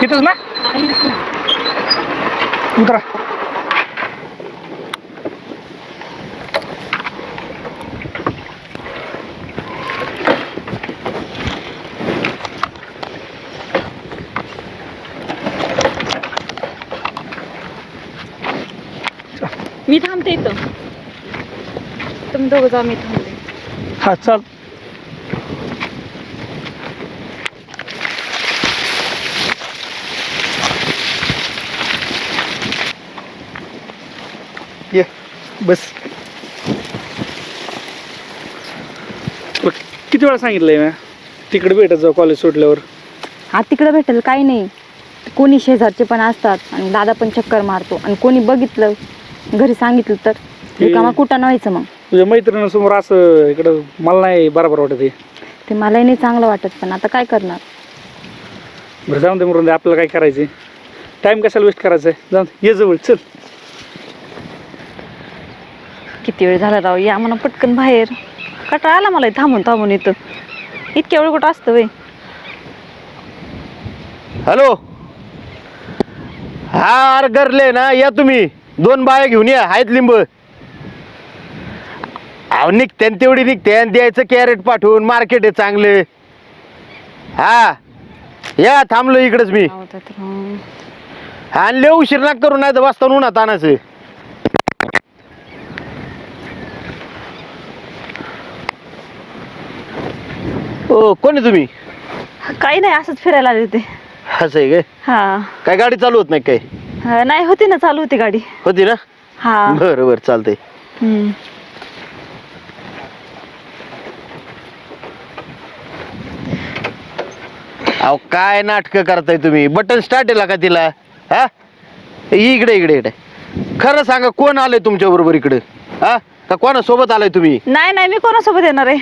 तिथंच ना उतरा मी थांबते इथं तुम्ही दोघं जा मी थांबते हा चाल. ये बस. किती वेळा सांगितलंय मी? तिकडे भेटत जाऊ कॉलेज सुटल्यावर. हा तिकडं भेटेल काही नाही. कोणी शेजारचे पण असतात आणि दादा पण चक्कर मारतो. आणि कोणी बघितलं घरी सांगितलं तर. रिकामा कुठं व्हायचं मग? तुझ्या मैत्रिणीसमोर असं इकडं मला नाही बरोबर वाटत हे. ते मलाही नाही चांगलं वाटत पण आता काय करणार? बरं जाऊन दे मरून दे आपल्याला काय करायचं टाइम कशाला वेस्ट करायचा आहे जाऊन दे. ये जवळ चल. किती वेळ झाला राव या म्हणा पटकन बाहेर. कटाळा आला मला इथं थांबून थांबून इथं. इतक्या वेळ कुठं असतं वय? हॅलो? हा अरे गरले ना या तुम्ही. दोन बाया घेऊन या आहेत लिंब. अहो निघते तेवढी निघते. आणि द्यायचं कॅरेट पाठवून मार्केट आहे चांगले. हा. या थांबलो इकडेच मी. आणि लय उशीर ना करू नाही तर वाजता उन्हात आणायचं. ओ कोण तुम्ही? काही नाही असंच फिरायला आले होते. असं आहे काय हा. काय गाडी चालू होत नाही काय नाही होती ना चालू होती गाडी. होती ना? हा. बरं बरं चालतंय. अहो काय नाटकं करताय तुम्ही? बटन स्टार्ट आहे का तिला? हा? इकडे इकडे इकडे. खरं सांगा कोण आलंय तुमच्या बरोबर इकडे? हा? का कोणासोबत आलाय तुम्ही? नाही नाही मी कोणासोबत येणार आहे.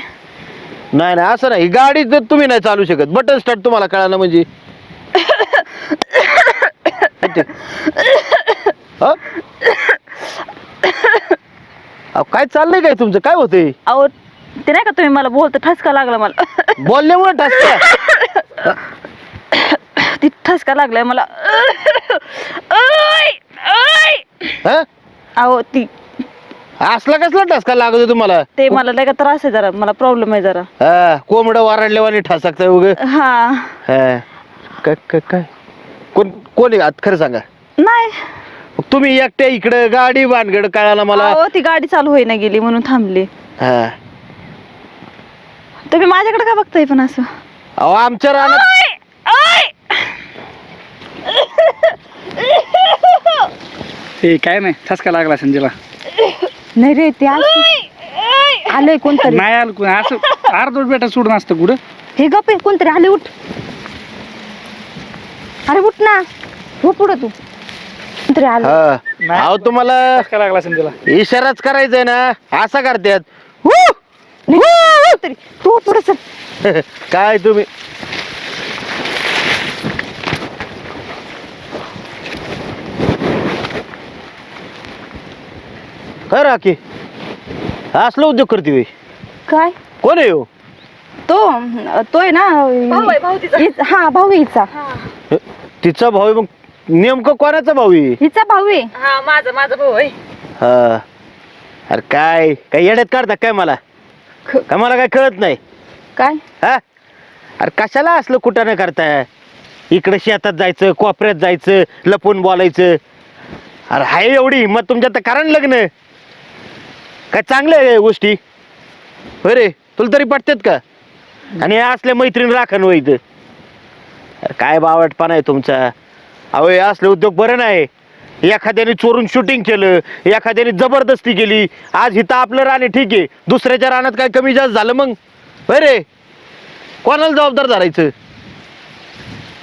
नाही नाही असं नाही. गाडी तर तुम्ही नाही चालू शकत. बटन स्टार्ट तुम्हाला कळालं म्हणजे. हा? अहो काय चाललंय काय तुमचं? काय होतंय? अहो ते नाही का तुम्ही मला बोलता ठसका लागला मला? बोलल्यामुळे टाकता ती ठसका लागलाय मला! हा? अहो ती. असला कसला टसका लागतो तुम्हाला? ते मला लय का त्रास आहे जरा मला प्रॉब्लेम आहे जरा. हा कोंबडं वारडल्यावानी ठसकताय उग. हा. काय काय काय? कोण कोण आहे? आत खरं सांगा. नाही. तुम्ही एकट्या इकडं गाडी भानगड कळाला मला. अहो ती गाडी चालू होईना गेली म्हणून थांबली. हा. तुम्ही माझ्याकडे का बघताय पण असं? अहो आमच्या रानात हे काय नाही ठसका लागला संजयला नाही रे ते असं- आलंय कोणतरी. नाही आलं कोणी असं अर्धोट बेटा सोडून असतं कुठं? हे गप आहे कोणतरी आले उठ. अरे उठ ना. हो पुढं तू. कोणतरी आलं. हा. अहो तुम्हाला ठसका लागला संजयला इशाराच करायचंय ना असा करतात हू! तू पुढे काय तुम्ही? काय राखी? असलं उद्योग करते होय. काय? कोण आहे हो? तो तो आहे ना हिच- हा भाऊ आहे हिचा. तिचा भाऊ आहे मग नेमकं कोणाचा भाऊ आहे? हिचा भाऊ आहे. हा माझा माझा भाऊ आहे. हा. अरे काय काय येड्यात काढता काय मला? का मला काय कळत नाही? काय? हा? अरे कशाला असलं कुठं नाही करताय इकडे शेतात जायचं कोपऱ्यात जायचं लपून बोलायचं. अरे हाय एवढी हिंमत तुमच्या तर कारण लग्न. काय चांगल्या आहे गोष्टी? होय रे तुला तरी पटतात का? आणि या असल्या मैत्रीण राखण हो इथं. अरे काय बावटपणा आहे तुमचा. अहो हे असले उद्योग बरं नाही. एखाद्याने चोरून शूटिंग केलं एखाद्याने जबरदस्ती केली आज इथं आपलं राणे ठीक आहे. दुसऱ्याच्या रानात काय कमी जास्त झालं मग? होय रे कोणाला जबाबदार धरायचं?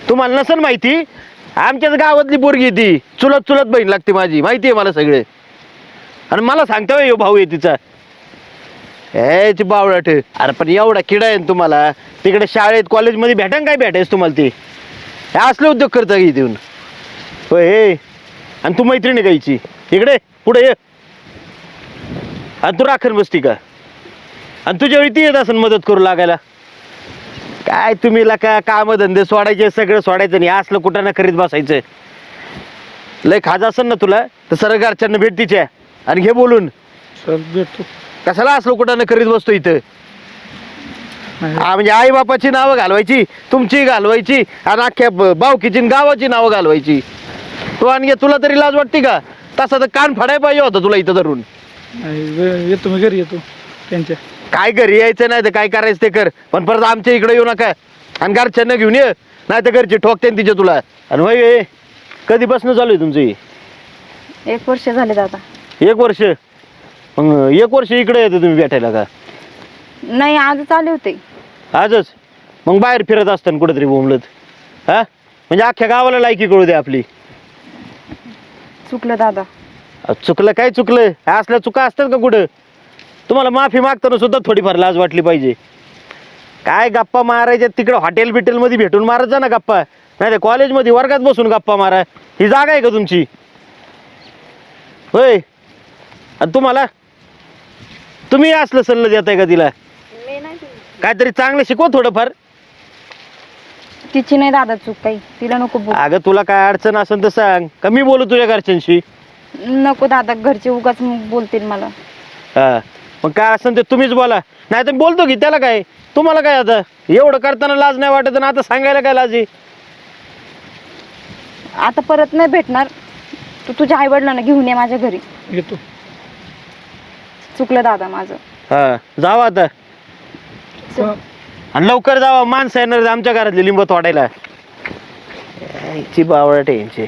तुम्हाला नसेल माहिती? आमच्याच गावातली पोरगी आहे ती. चुलत चुलत बहीण लागते माझी. माहिती आहे मला सगळे. आणि मला सांगता हो भाऊ आहे तिचा. ए ती बावळाट. अरे पण एवढा किडा आहे ना तुम्हाला. तिकडे शाळेत कॉलेजमध्ये भेटान काय भेटायच तुम्हाला ती? हे असले उद्योग करता की देऊन होय हे. आणि तू मैत्रिणी गायची इकडे पुढे ये. आणि तू राखण बसती का? आणि तुझ्या वेळी ती येत असेल मदत करू लागायला? काय तुम्ही का काम धंदे सोडायचे सगळं सोडायचं नाही असलं कुठं ना करीत बसायचं? लय खाज असेल ना तुला? तर सरळ घरच्यांना भेट तिच्या आणि घे बोलून. भेटतो कशाला असलं कुठं ना करीत बसतो इथं. हा म्हणजे आई बापाची नावं घालवायची तुमची घालवायची आणि अख्ख्या ब- भावकीची आणि गावाची नावं घालवायची. तू आणि तुला तरी लाज वाटते का? तसा तर कान फाडाय पाहिजे होता तुला इथं धरून. नाही, वे- येतो मी घरी येतो. त्यांच्या. काय घरी यायचं नाही तर काय करायचं ते कर. पण परत आमच्या इकडे येऊ नका. आणि घरच्यांना घेऊन ये. नाही तर घरचे ठोकते तिचे तुला. आणि होय हे, कधीपासून चालू आहे तुमची एक वर्ष झाले दादा. एक वर्ष. मग एक वर्ष इकडे येते तुम्ही भेटायला का? नाही आजच आले होते. आजच? मग बाहेर फिरत असताना कुठेतरी बोंबलत. हा? म्हणजे अख्ख्या गावाला लायकी कळू दे आपली. चुकलं दादा. चुकलं काय चुकलं? ह्या असल्या चुका असतात का कुठं? तुम्हाला माफी मागताना सुद्धा थोडीफार लाज वाटली पाहिजे. काय गप्पा मारायच्या? तिकडं हॉटेल बिटेलमध्ये भेटून मारत जा ना गप्पा. नाही कॉलेजमध्ये वर्गात बसून गप्पा मारा. ही जागा आहे का तुमची? होय. आणि तुम्हाला? तुम्ही असलं सल्लं देताय का तिला? काहीतरी चांगलं शिकवा थोडंफार. तिची नाही दादा चूक काही. तिला नको बोल. अगं तुला काय अडचण असेल तर सांग. का मी बोलू तुझ्या घरच्यांशी. नको दादा घरचे उगाच मग बोलतील मला. हा. मग काय असेल ते तुम्हीच बोला. नाही तर बोलतो की त्याला काय? तुम्हाला काय आता? एवढं करताना लाज नाही वाटत आणि आता सांगायला काय लाज आहे? आता परत नाही भेटणार. तू तुझ्या आई वडिलांना घेऊन ये माझ्या घरी. येतो. चुकलं दादा माझं. हा जावा आता. चल. आणि लवकर जावा माणसं येणार आहेत आमच्या घरातली लिंब तोडायला. यायची बावळट यांची.